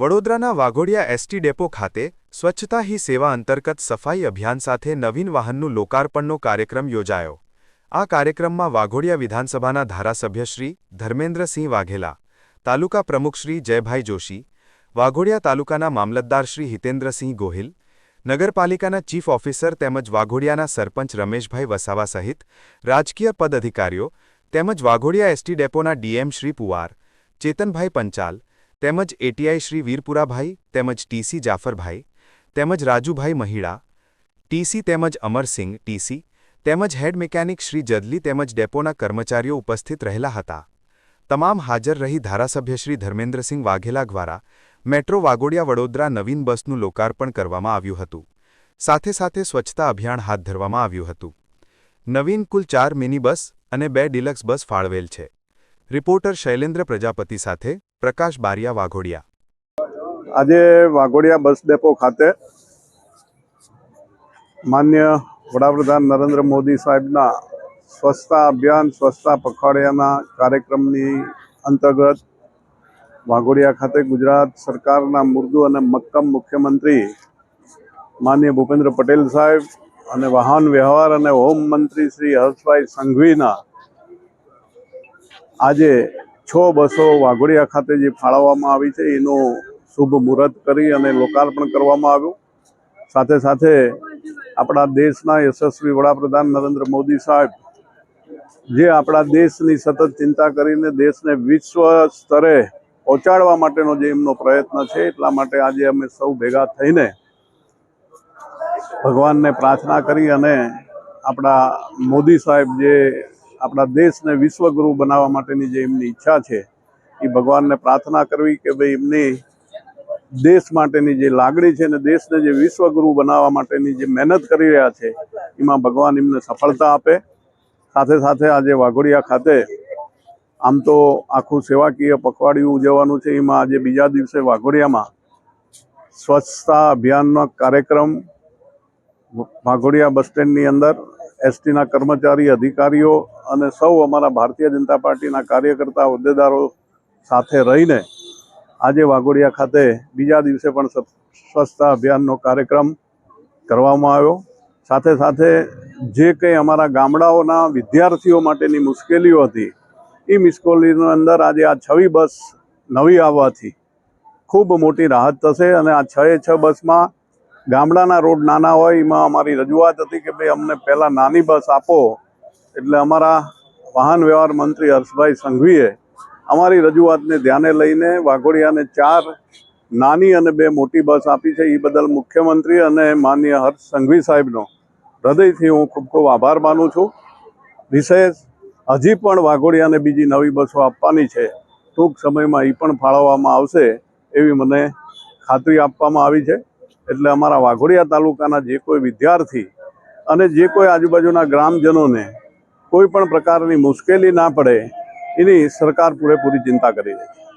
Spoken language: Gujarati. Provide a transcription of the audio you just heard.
વડોદરાના વાઘોડિયા એસટી ડેપો ખાતે સ્વચ્છતા હી સેવા અંતર્ગત સફાઈ અભિયાન સાથે નવીન વાહનનું લોકાર્પણનો કાર્યક્રમ યોજાયો. આ કાર્યક્રમમાં વાઘોડિયા વિધાનસભાના ધારાસભ્ય શ્રી ધર્મેન્દ્રસિંહ વાઘેલા, તાલુકા પ્રમુખ શ્રી જયભાઈ જોશી, વાઘોડિયા તાલુકાના મામલતદાર શ્રી હિતેન્દ્રસિંહ ગોહિલ, નગરપાલિકાના ચીફ ઓફિસર તેમજ વાઘોડિયાના સરપંચ રમેશભાઈ વસાવા સહિત રાજકીય પદ અધિકારીઓ તેમજ વાઘોડિયા એસટી ડેપોના ડીએમ શ્રી પુવાર, ચેતનભાઈ પંચાલ તેમજ એટીઆઈ શ્રી વીરપુરાભાઈ, તેમજ ટીસી જાફરભાઈ, તેમજ રાજુભાઈ મહિડા ટીસી તેમજ અમરસિંહ ટીસી તેમજ હેડ મિકેનિક શ્રી જદલી તેમજ ડેપોના કર્મચારીઓ ઉપસ્થિત રહેલા હતા. તમામ હાજર રહી ધારાસભ્ય શ્રી ધર્મેન્દ્રસિંહ વાઘેલા દ્વારા મેટ્રો વાગોડિયા વડોદરા નવીન બસનું લોકાર્પણ કરવામાં આવ્યું હતું. સાથે સાથે સ્વચ્છતા અભિયાન હાથ ધરવામાં આવ્યું હતું. નવીન કુલ ચાર મિની બસ અને બે ડિલક્સ બસ ફાળવેલ છે. રિપોર્ટર શૈલેન્દ્ર પ્રજાપતિ સાથે પ્રકાશ બારિયા વાઘોડિયા. આજે વાઘોડિયા બસ ડેપો ખાતે માન્ય વડાપ્રધાન નરેન્દ્ર મોદી સાહેબના સ્વચ્છતા અભિયાન, સ્વચ્છતા પખવાડિયાના કાર્યક્રમની અંતર્ગત વાઘોડિયા ખાતે ગુજરાત સરકારના મુર્દુ અને મક્કમ મુખ્યમંત્રી માન્ય ભૂપેન્દ્ર પટેલ સાહેબ અને વાહન વ્યવહાર અને હોમ મંત્રી શ્રી હર્ષભાઈ સંઘવીના આજે છ બસો વાઘોડિયા ખાતે જે ફાળવવામાં આવી છે, એનું શુભ મુહૂર્ત કરી અને લોકાર્પણ કરવામાં આવ્યું. સાથે સાથે આપણા દેશના યશસ્વી વડાપ્રધાન નરેન્દ્ર મોદી સાહેબ જે આપણા દેશની સતત ચિંતા કરીને દેશને વિશ્વ સ્તરે પહોંચાડવા માટેનો જે એમનો પ્રયત્ન છે, એટલા માટે આજે અમે સૌ ભેગા થઈને ભગવાનને પ્રાર્થના કરી અને આપણા મોદી સાહેબ જે આપણા દેશને વિશ્વગુરુ બનાવવા માટેની જે એમની ઈચ્છા છે, એ ભગવાનને પ્રાર્થના કરવી કે ભાઈ એમની દેશ માટેની જે લાગણી છે ને દેશને જે વિશ્વગુરુ બનાવવા માટેની જે મહેનત કરી રહ્યા છે, એમાં ભગવાન એમને સફળતા આપે. સાથે સાથે આજે વાઘોડિયા ખાતે આમ તો આખું સેવાકીય પખવાડિયું ઉજવવાનું છે, એમાં આજે બીજા દિવસે વાઘોડિયામાં સ્વચ્છતા અભિયાનનો કાર્યક્રમ વાઘોડિયા બસ સ્ટેન્ડની અંદર એસટીના કર્મચારી, અધિકારીઓ અને સૌ અમારા ભારતીય જનતા પાર્ટીના કાર્યકર્તા હોદ્દેદારો સાથે રહીને આજે વાઘોડિયા ખાતે બીજા દિવસે પણ સ્વ- સ્વચ્છતા અભિયાનનો કાર્યક્રમ કરવામાં આવ્યો. સાથે સાથે જે કંઈ અમારા ગામડાઓના વિદ્યાર્થીઓ માટેની મુશ્કેલીઓ હતી, એ મુશ્કેલીની અંદર આજે આ છવી બસ નવી આવવાથી ખૂબ મોટી રાહત થશે અને આ છ છ બસમાં ગામડાના રોડ નાના હોય, એમાં અમારી રજૂઆત હતી કે ભાઈ અમને પહેલાં નાની બસ આપો, એટલે અમારા વાહન વ્યવહાર મંત્રી હર્ષભાઈ સંઘવીએ અમારી રજૂઆતને ધ્યાને લઈને વાઘોડિયાને ચાર નાની અને બે મોટી બસ આપી છે. એ બદલ મુખ્યમંત્રી અને માનનીય હર્ષ સંઘવી સાહેબનો હૃદયથી હું ખૂબ ખૂબ આભાર માનું છું. વિશેષ, હજી પણ વાઘોડિયાને બીજી નવી બસો આપવાની છે. ટૂંક સમયમાં એ પણ ફાળવવામાં આવશે એવી મને ખાતરી આપવામાં આવી છે. એટલે અમારા વાઘોડિયા તાલુકાના જે કોઈ વિદ્યાર્થી અને જે કોઈ આજુબાજુના ગ્રામજનોને કોઈ પણ પ્રકારની મુશ્કેલી ના પડે, એની સરકાર પૂરેપૂરી ચિંતા કરી રહી છે.